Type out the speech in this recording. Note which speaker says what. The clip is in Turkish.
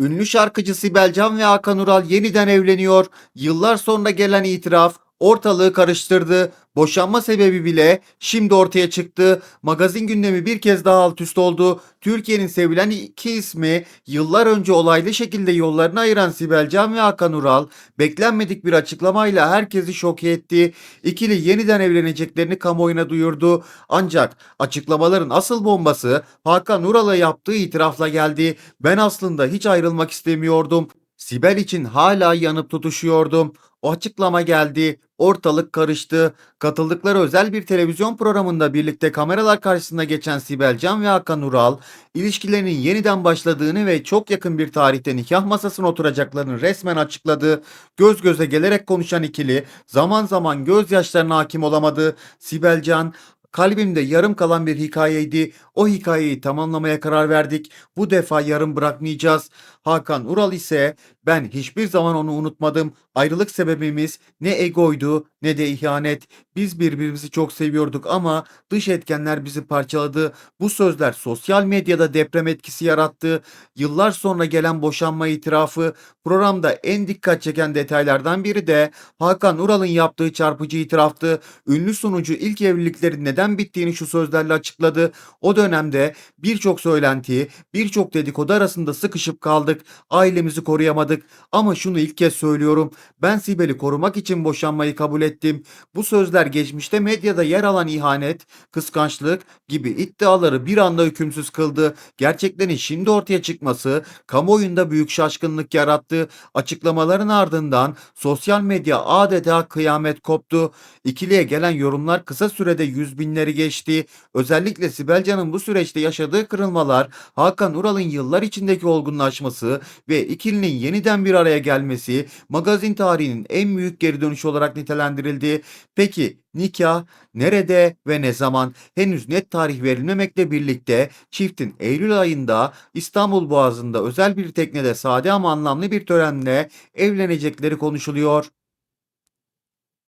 Speaker 1: Ünlü şarkıcı Sibel Can ve Hakan Ural yeniden evleniyor. Yıllar sonra gelen itiraf ortalığı karıştırdı. Boşanma sebebi bile şimdi ortaya çıktı. Magazin gündemi bir kez daha alt üst oldu. Türkiye'nin sevilen iki ismi yıllar önce olaylı şekilde yollarını ayıran Sibel Can ve Hakan Ural beklenmedik bir açıklamayla herkesi şok etti. İkili yeniden evleneceklerini kamuoyuna duyurdu. Ancak açıklamaların asıl bombası Hakan Ural'a yaptığı itirafla geldi. Ben aslında hiç ayrılmak istemiyordum. Sibel için hala yanıp tutuşuyordum. O açıklama geldi. Ortalık karıştı. Katıldıkları özel bir televizyon programında birlikte kameralar karşısında geçen Sibel Can ve Hakan Ural, ilişkilerinin yeniden başladığını ve çok yakın bir tarihte nikah masasına oturacaklarını resmen açıkladı. Göz göze gelerek konuşan ikili zaman zaman gözyaşlarına hakim olamadı. Sibel Can, Kalbimde yarım kalan bir hikayeydi. O hikayeyi tamamlamaya karar verdik. Bu defa yarım bırakmayacağız. Hakan Ural ise ben hiçbir zaman onu unutmadım. Ayrılık sebebimiz ne egoydu ne de ihanet. Biz birbirimizi çok seviyorduk ama dış etkenler bizi parçaladı. Bu sözler sosyal medyada deprem etkisi yarattı. Yıllar sonra gelen boşanma itirafı programda en dikkat çeken detaylardan biri de Hakan Ural'ın yaptığı çarpıcı itiraftı. Ünlü sunucu ilk evliliklerin neden bittiğini şu sözlerle açıkladı. O dönemde birçok söylenti, birçok dedikodu arasında sıkışıp kaldık. Ailemizi koruyamadık. Ama şunu ilk kez söylüyorum. Ben Sibel'i korumak için boşanmayı kabul ettim. Bu sözler geçmişte medyada yer alan ihanet, kıskançlık gibi iddiaları bir anda hükümsüz kıldı. Gerçeklerin şimdi ortaya çıkması kamuoyunda büyük şaşkınlık yarattı. Açıklamaların ardından sosyal medya adeta kıyamet koptu. İkiliye gelen yorumlar kısa sürede yüz binleri geçti. Özellikle Sibel Can'ın bu süreçte yaşadığı kırılmalar, Hakan Ural'ın yıllar içindeki olgunlaşması ve ikilinin yeniden bir araya gelmesi magazin tarihinin en büyük geri dönüşü olarak nitelendirildi. Peki nikah nerede ve ne zaman? Henüz net tarih verilmemekle birlikte çiftin Eylül ayında İstanbul Boğazı'nda özel bir teknede sade ama anlamlı bir törenle evlenecekleri konuşuluyor.